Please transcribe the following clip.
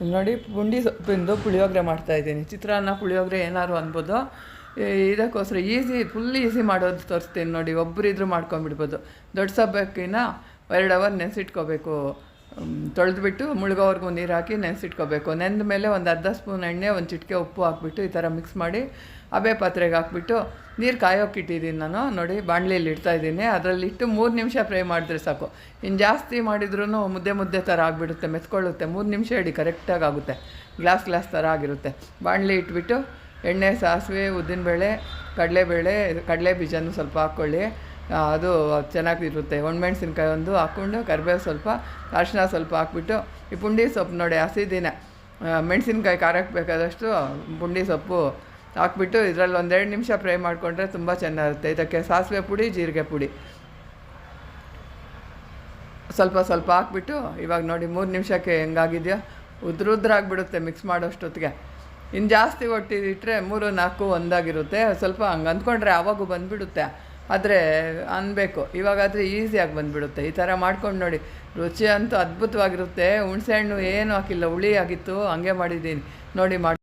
ಇಲ್ಲಿ ನೋಡಿ, ಪುಂಡಿ ಸೊಪ್ಪಿಂದು ಪುಳಿಯೋಗರೆ ಮಾಡ್ತಾಯಿದ್ದೀನಿ ಚಿತ್ರಾನ್ನ, ಪುಳಿಯೋಗರೆ ಏನಾದ್ರು ಅನ್ಬೋದು. ಇದಕ್ಕೋಸ್ಕರ ಈಸಿ ಫುಲ್ ಈಸಿ ಮಾಡೋದು ತೋರಿಸ್ತೀನಿ ನೋಡಿ. ಒಬ್ಬರಿದ್ರು ಮಾಡ್ಕೊಂಬಿಡ್ಬೋದು ದೊಡ್ಡ ಸಬ್ಬಕ್ಕಿನ ಎರಡು ಅವರ್ ನೆನೆಸಿಟ್ಕೋಬೇಕು. ತೊಳೆದ್ಬಿಟ್ಟು ಮುಳುಗೋವರೆಗೂ ನೀರು ಹಾಕಿ ನೆನೆಸಿಟ್ಕೋಬೇಕು. ನೆಂದ ಮೇಲೆ ಒಂದು ಅರ್ಧ ಸ್ಪೂನ್ ಎಣ್ಣೆ, ಒಂದು ಚಿಟಿಕೆ ಉಪ್ಪು ಹಾಕ್ಬಿಟ್ಟು ಈ ಥರ ಮಿಕ್ಸ್ ಮಾಡಿ ಅಬೆ ಪಾತ್ರೆಗೆ ಹಾಕ್ಬಿಟ್ಟು ನೀರು ಕಾಯೋಕೆ ಇಟ್ಟಿದ್ದೀನಿ ನಾನು. ನೋಡಿ, ಬಾಣಲಿಯಲ್ಲಿ ಇಡ್ತಾ ಇದ್ದೀನಿ. ಅದರಲ್ಲಿ ಇಟ್ಟು ಮೂರು ನಿಮಿಷ ಫ್ರೈ ಮಾಡಿದ್ರೆ ಸಾಕು. ಇನ್ನು ಜಾಸ್ತಿ ಮಾಡಿದ್ರೂ ಮುದ್ದೆ ಮುದ್ದೆ ಥರ ಆಗಿಬಿಡುತ್ತೆ, ಮೆತ್ಕೊಳ್ಳುತ್ತೆ. ಮೂರು ನಿಮಿಷ ಇಡಿ ಕರೆಕ್ಟಾಗಿ ಆಗುತ್ತೆ. ಗ್ಲಾಸ್ ಗ್ಲಾಸ್ ಥರ ಆಗಿರುತ್ತೆ. ಬಾಣಲಿ ಇಟ್ಬಿಟ್ಟು ಎಣ್ಣೆ, ಸಾಸಿವೆ, ಉದ್ದಿನಬೇಳೆ, ಕಡಲೆಬೇಳೆ ಕಡಲೆ ಬೀಜನೂ ಸ್ವಲ್ಪ ಹಾಕ್ಕೊಳ್ಳಿ ಅದು ಚೆನ್ನಾಗಿರುತ್ತೆ. ಒಣಮೆಣ್ಸಿನ್ಕಾಯಿ ಒಂದು ಹಾಕ್ಕೊಂಡು ಕರಿಬೇವು ಸ್ವಲ್ಪ ಅರಿಶಿನ ಸ್ವಲ್ಪ ಹಾಕ್ಬಿಟ್ಟು ಈ ಪುಂಡಿ ಸೊಪ್ಪು ನೋಡಿ ಹಸಿದಿನ. ಮೆಣಸಿನ್ಕಾಯಿ ಖಾರಕ್ಕೆ ಬೇಕಾದಷ್ಟು ಪುಂಡಿ ಸೊಪ್ಪು ಹಾಕ್ಬಿಟ್ಟು ಇದರಲ್ಲಿ ಒಂದೆರಡು ನಿಮಿಷ ಫ್ರೈ ಮಾಡಿಕೊಂಡ್ರೆ ತುಂಬ ಚೆನ್ನಾಗಿರುತ್ತೆ. ಇದಕ್ಕೆ ಸಾಸಿವೆ ಪುಡಿ, ಜೀರಿಗೆ ಪುಡಿ. ಸ್ವಲ್ಪ ಸ್ವಲ್ಪ ಹಾಕ್ಬಿಟ್ಟು ಇವಾಗ ನೋಡಿ ಮೂರು ನಿಮಿಷಕ್ಕೆ ಹೆಂಗಾಗಿದೆಯೋ? ಉದ್ರುದ್ರ ಆಗಿಬಿಡುತ್ತೆ ಮಿಕ್ಸ್ ಮಾಡೋಷ್ಟೊತ್ತಿಗೆ. ಇನ್ನು ಜಾಸ್ತಿ ಒಟ್ಟಿದಿಟ್ಟರೆ ಮೂರು ನಾಲ್ಕು ಒಂದಾಗಿರುತ್ತೆ. ಸ್ವಲ್ಪ ಹಂಗೆ ಅಂದ್ಕೊಂಡ್ರೆ ಆವಾಗೂ ಬಂದುಬಿಡುತ್ತೆ. ಆದರೆ ಅನ್ಬೇಕು. ಇವಾಗಾದರೆ ಈಸಿಯಾಗಿ ಬಂದುಬಿಡುತ್ತೆ. ಈ ಥರ ಮಾಡ್ಕೊಂಡು ನೋಡಿ. ರುಚಿ ಅಂತೂ ಅದ್ಭುತವಾಗಿರುತ್ತೆ. ಹುಣಸೆಹಣ್ಣು ಏನೂ ಹಾಕಿಲ್ಲ. ಹುಳಿ ಆಗಿತ್ತು. ಹಂಗೆ ಮಾಡಿದ್ದೀನಿ. ನೋಡಿ ಮಾಡಿ